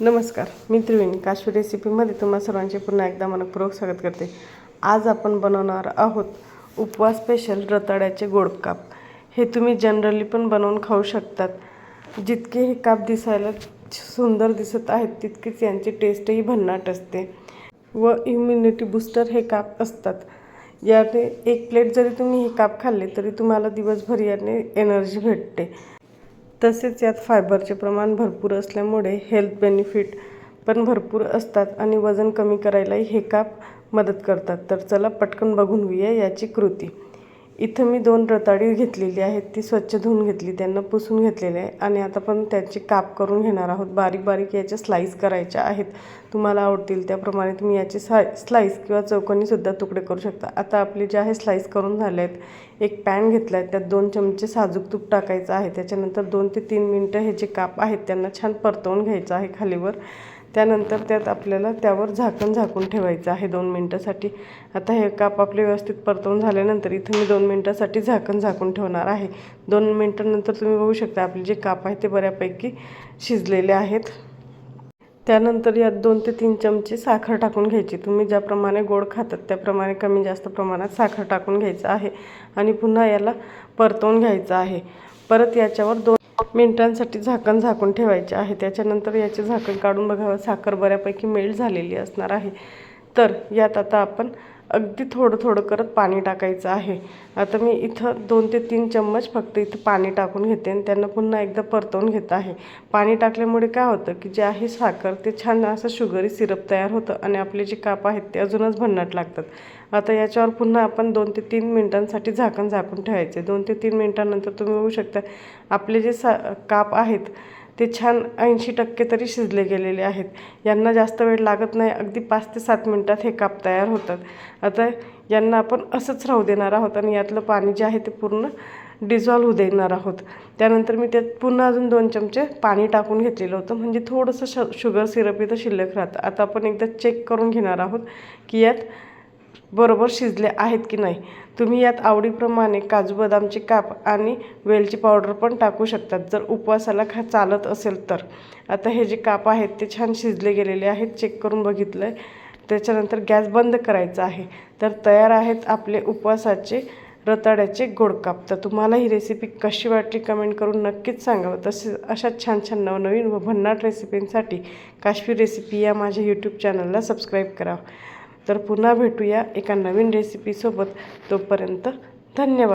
नमस्कार मी त्रिवेणी. काश्मीर रेसिपीमध्ये तुम्हा सर्वांचे पुन्हा एकदा मनपूर्वक स्वागत करते. आज आपण बनवणार आहोत उपवास स्पेशल रताळ्याचे गोड काप. हे तुम्ही जनरली पण बनवून खाऊ शकतात. जितके हे काप दिसायला सुंदर दिसत आहेत तितकीच यांची टेस्टही भन्नाट असते. व इम्युनिटी बूस्टर हे काप असतात. याने एक प्लेट जरी तुम्ही हे काप खाल्ले तरी तुम्हाला दिवसभर याने एनर्जी भेटते. तसेच यात फायबरचे प्रमाण भरपूर असल्यामुळे हेल्थ बेनिफिट पण भरपूर असतात आणि वजन कमी करायलाही हे काप मदत करतात. तर चला पटकन बघून घेऊया याची कृती. इथं मी दोन रताळी घेतलेली आहेत ती स्वच्छ धुवून घेतली त्यांना पुसून घेतलेले आहे. आणि आता पण त्याचे काप करून घेणार आहोत. बारीक बारीक याच्या स्लाईस करायच्या आहेत. तुम्हाला आवडतील त्याप्रमाणे तुम्ही याचे सा स्लाईस किंवा चौकोनीसुद्धा तुकडे करू शकता. आता आपले जे आहे स्लाईस करून झाले आहेत एक पॅन घेतला आहे त्यात दोन चमचे साजूक तूप टाकायचं आहे. त्याच्यानंतर दोन ते तीन मिनटं हे जे काप आहेत त्यांना छान परतवून घ्यायचं आहे खालीवर. त्यानंतर त्यात आपल्याला त्यावर झाकण झाकून ठेवायचं आहे दोन मिनटासाठी. आता हे काप आपले व्यवस्थित परतवून झाल्यानंतर इथं मी दोन मिनटासाठी झाकण झाकून ठेवणार आहे. दोन मिनटानंतर तुम्ही बघू शकता आपले जे काप आहे ते बऱ्यापैकी शिजलेले आहेत. त्यानंतर यात दोन ते तीन चमचे साखर टाकून घ्यायची. तुम्ही ज्याप्रमाणे गोड खातात त्याप्रमाणे कमी जास्त प्रमाणात साखर टाकून घ्यायचं आहे आणि पुन्हा याला परतवून घ्यायचं आहे. परत याच्यावर दोन मिनिटांसाठी झाकण झाकून ठेवायचे आहे. त्याच्यानंतर याचे झाकण काढून बघावं साखर बऱ्यापैकी मेल्ट झालेली असणार आहे. तर यात आता आपण अगदी थोडं थोडं करत पाणी टाकायचं आहे. आता मी इथं दोन ते तीन चम्मच फक्त इथं पाणी टाकून घेते आणि त्यांना पुन्हा एकदा परतवून घेत आहे. पाणी टाकल्यामुळे काय होतं की जे आहे साखर ते छान असं शुगरी सिरप तयार होतं आणि आपले जे काप आहेत ते अजूनच भन्नाट लागतात. आता याच्यावर पुन्हा आपण दोन ते तीन मिनटांसाठी झाकण झाकून ठेवायचे. दोन ते तीन मिनटानंतर तुम्ही बघू शकता आपले जे सा काप आहेत ते छान ऐंशी टक्के तरी शिजले गेलेले आहेत. यांना जास्त वेळ लागत नाही. अगदी पाच ते सात मिनटात हे काप तयार होतात. आता यांना आपण असंच राहू देणार आहोत आणि यातलं पाणी जे आहे ते पूर्ण डिझॉल्व होऊ देणार आहोत. त्यानंतर मी त्यात पुन्हा अजून दोन चमचे पाणी टाकून घेतलेलं होतं. म्हणजे थोडंसं श शुगर सिरप इथं शिल्लक राहतं. आता आपण एकदा चेक करून घेणार आहोत की यात बरोबर शिजले आहेत की नाही? तुम्ही यात आवडीप्रमाणे काजू बदामचे काप आणि वेलची पावडर पण टाकू शकतात. जर उपवासाला खा चालत असेल तर. आता हे जे काप आहेत ते छान शिजले गेलेले आहेत. चेक करून बघितलं आहे त्याच्यानंतर गॅस बंद करायचा आहे. तर तयार आहेत आपले उपवासाचे रताळ्याचे गोड काप. तर तुम्हाला ही रेसिपी कशी वाटली कमेंट करून नक्कीच सांगावं. तसेच अशा छान छान नवनवीन व भन्नाट रेसिपींसाठी काश्मीर रेसिपी या माझ्या यूट्यूब चॅनलला सबस्क्राईब करा तर पुन्हा भेटूया एका नवीन रेसिपीसोबत तोपर्यंत धन्यवाद.